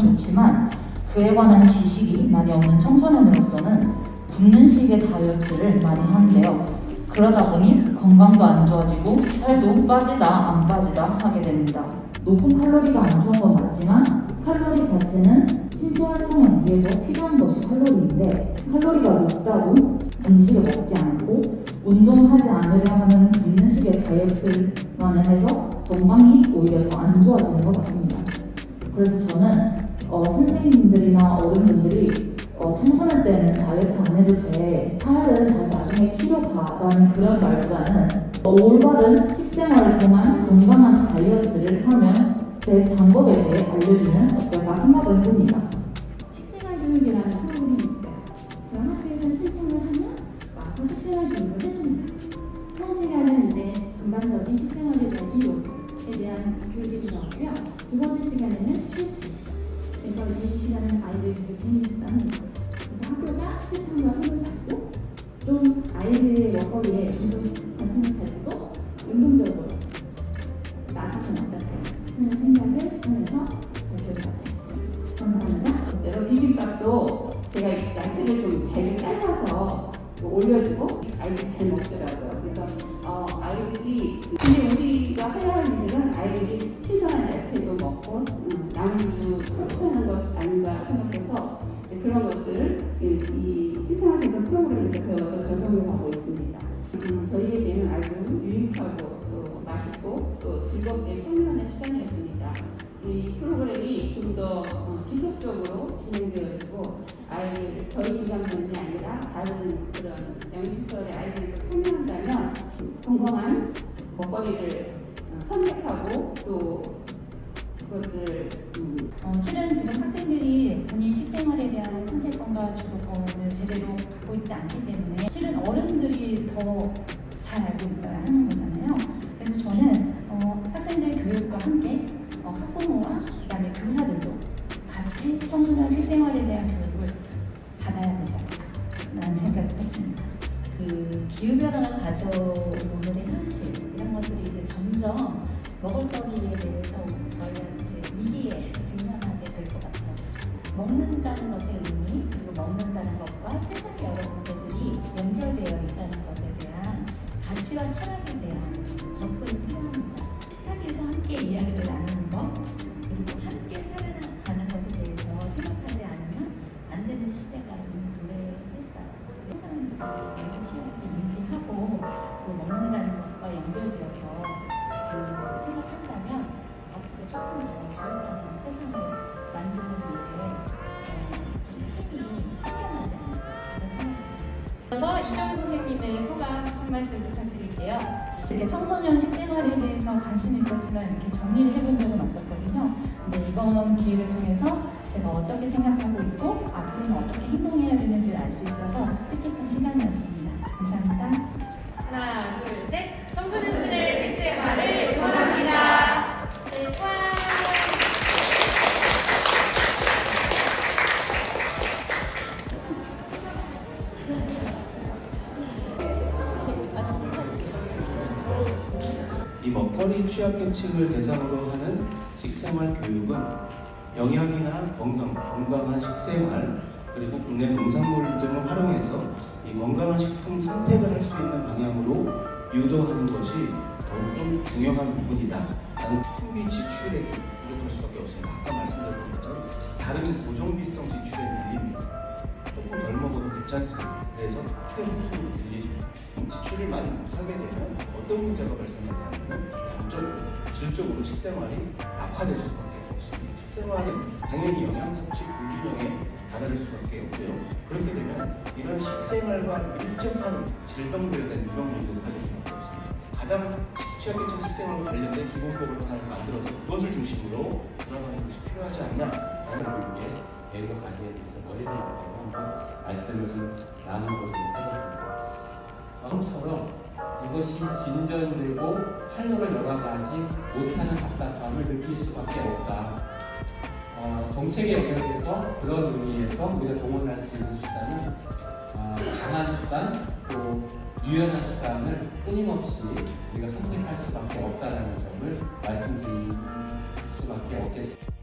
좋지만 그에 관한 지식이 많이 없는 청소년으로서는 굶는 식의 다이어트를 많이 하는데요. 그러다 보니 건강도 안 좋아지고 살도 빠지다 안 빠지다 하게 됩니다. 높은 칼로리가 안 좋은 건 맞지만 칼로리 자체는 신체 활동을 위해서 필요한 것이 칼로리인데 칼로리가 높다고 음식을 먹지 않고 운동하지 않으려 하는 굶는 식의 다이어트만을 해서 건강이 오히려 더 안 좋아지는 것 같습니다. 그래서 저는 어, 선생님들이나 어른분들이 어, 청소년 때는 다이어트 안 해도 돼 살은 다 나중에 키로 가라는 그런 말보다는 어, 올바른 식생활을 통한 식생활 교육을 해줍니다. 한 시간은 이제 전반적인 식생활에 대한 이론에 대한 교육이 들어가고요. 두 번째 시간에는 실습. 그래서 이 시간은 아이들이 되게 재미있어 합니다. 그래서 학교가 실천과 손을 잡고 좀 아이들의 먹거리에 운동 관심을 가지고 운동적으로 나서면 어떨까 하는 생각을 하면서 발표를 마치겠습니다. 감사합니다. 여러 비빔밥도 제가 야채를 좀 삶아서 올려주고 아이들이 잘 먹더라고요. 그래서 어, 아이들이 근데 우리가 하려 하는 일은 아이들이 신선한 야채도 먹고 음, 남주 섭취하는 것 아닌가 생각해서 그런 것들을 이, 이 신선한 개선 프로그램에서 배워서 적용을 하고 있습니다. 음, 저희에게는 아주 유익하고 또 맛있고 또 즐겁게 참여하는 시간이었습니다. 이 프로그램이 좀더 지속적으로 진행되어지고 아이들 저희 기관만이 아니라 다른 그런 영시설의 아이들도 참여한다면 건강한 먹거리를 어, 선택하고 또 그것들 음, 어, 실은 지금 학생들이 본인 식생활에 대한 선택권과 주도권을 제대로 갖고 있지 않기 때문에 실은 어른들이 더 잘 알고 있어야 하는 거잖아요. 그래서 저는 어, 학생들 교육과 함께 어, 학부모와 그다음에 교사들도 같이 청소년 식생활에 대한 교육을 받아야 되지 않을까라는 생각을 했습니다. 그 기후변화가 가져온 오늘의 현실 이런 것들이 이제 점점 먹을거리에 대해서 저희가 이제 위기에 직면하게 될 것 같아요. 먹는다는 것의 의미 그리고 먹는다는 것과 세상의 여러 문제들이 연결되어 있다는 것에 대한 가치와 철학에 대한 접근이 필요합니다. 식탁에서 함께 이야기를 나누는 것 연결지어서 그 생각한다면 앞으로 조금 더 지속가능한 세상을 만드는 위해 어, 좀 힘이 생겨나지 않을까. 그래서 이정희 선생님의 소감 한 말씀 부탁드릴게요. 이렇게 청소년 식 생활에 대해서 관심이 있었지만 이렇게 정리를 해본 적은 없었거든요. 근데 이번 기회를 통해서 제가 어떻게 생각하고 있고 앞으로는 어떻게 행동해야 되는지를 알 수 있어서 뜻깊은 시간이었습니다. 감사합니다. 이 먹거리 취약계층을 대상으로 하는 식생활 교육은 영양이나 건강, 건강한 식생활 그리고 국내 농산물 등을 활용해서 이 건강한 식품 선택을 할 수 있는 방향으로 유도하는 것이 더욱 좀 중요한 부분이다. 라는 풍비 지출액이 부족할 수밖에 없습니다. 아까 말씀드렸던 것처럼 다른 고정비성 지출에 밀립니다. 조금 덜 먹어도 괜찮습니다. 그래서 최우수로 밀리죠. 지출을 많이 못하게 되면 어떤 문제가 발생하냐면 양적으로, 질적으로 식생활이 악화될 수밖에 없습니다. 식생활은 당연히 영양 섭취 불균형에 달할 수밖에 없고요. 그렇게 되면 이런 식생활과 밀접한 질병들에 대한 유병률도 높아질 수밖에 없습니다. 가장 취약계층 식생활과 관련된 기본법을 하나를 만들어서 그것을 중심으로 돌아가는 것이 필요하지 않냐라는 게 배우가 가지게 돼서 머리를 한번 말씀을 좀 나눠보도록 하겠습니다. 처럼 이것이 진전되고 활로를 열어가지 못하는 답답함을 느낄 수밖에 없다. 어, 정책의 영역에서 그런 의미에서 우리가 동원할 수 있는 수단이 어, 강한 수단 또 유연한 수단을 끊임없이 우리가 선택할 수밖에 없다는 점을 말씀드릴 수밖에 없겠습니다.